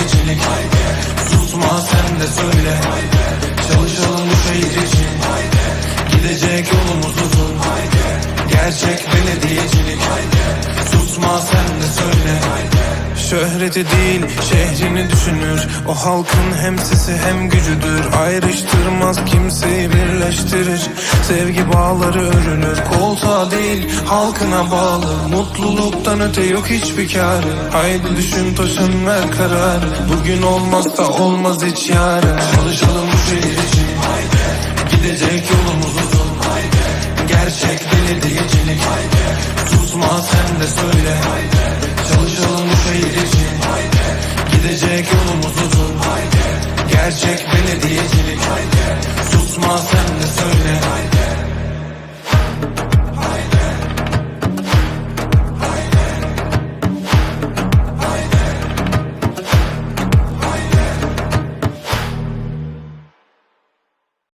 belediyecilik Susma sen de söyle. Çalışalım bu şehir için. Gidecek yolumuz uzun. Gerçek belediyecilik. Susma sen de söyle. Şöhreti değil şehrini düşünür. O halkın hem sesi hem gücüdür. Ayrıştırmaz kimseyi birleştirir Sevgi bağları örülür Koltuğa değil halkına bağlı. Mutluluktan öte yok hiçbir kârı. Haydi düşün taşın ver karar Bugün olmazsa olmaz hiç yarın. Çalışalım bu şehir için. Gidecek yolumuz uzun. Gerçek belediyecilik. Susma sen de söyle. Çalışalım bu şehir için. Gidecek yolumuz uzun. Gerçek belediyecilik